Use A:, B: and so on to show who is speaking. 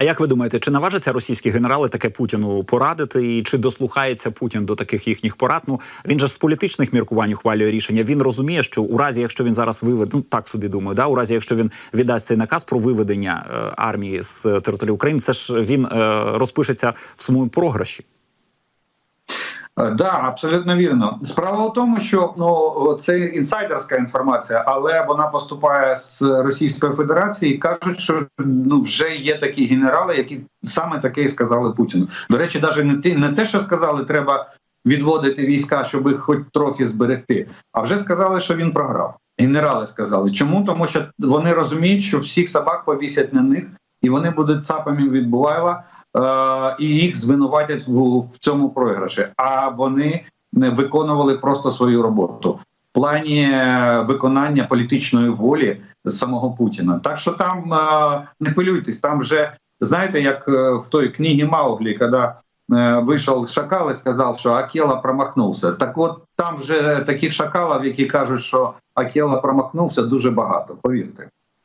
A: А як ви думаєте, чи наважаться російські генерали таке Путіну порадити, і чи дослухається Путін до таких їхніх порад? Ну він же з політичних міркувань ухвалює рішення. Він розуміє, що у разі, якщо він зараз виведе, ну так собі думаю, да, у разі, якщо він віддасть цей наказ про виведення е, армії з е, території України, це ж він е, розпишеться в своєму програші.
B: Е, Да, абсолютно вірно. Справа в тому, що ну це інсайдерська інформація, але вона поступає з Російської Федерації. і Кажуть, що ну вже є такі генерали, які саме таке і сказали Путіну. До речі, навіть не те, не те, що сказали, треба відводити війська, щоб їх хоч трохи зберегти. А вже сказали, що він програв. Генерали сказали. Чому? Тому що вони розуміють, що всіх собак повісять на них, і вони будуть цапами від і їх звинуватять в, цьому програші. А вони не виконували просто свою роботу в плані е, виконання політичної волі самого Путіна. Так що там е, не хвилюйтесь, там вже знаєте, як е, в той книгі Мауглі, коли вышел шакал и сказал, что Акела промахнувся. Так от там вже таких шакалів, які кажуть, що Акела промахнувся, дуже багато. Повірте.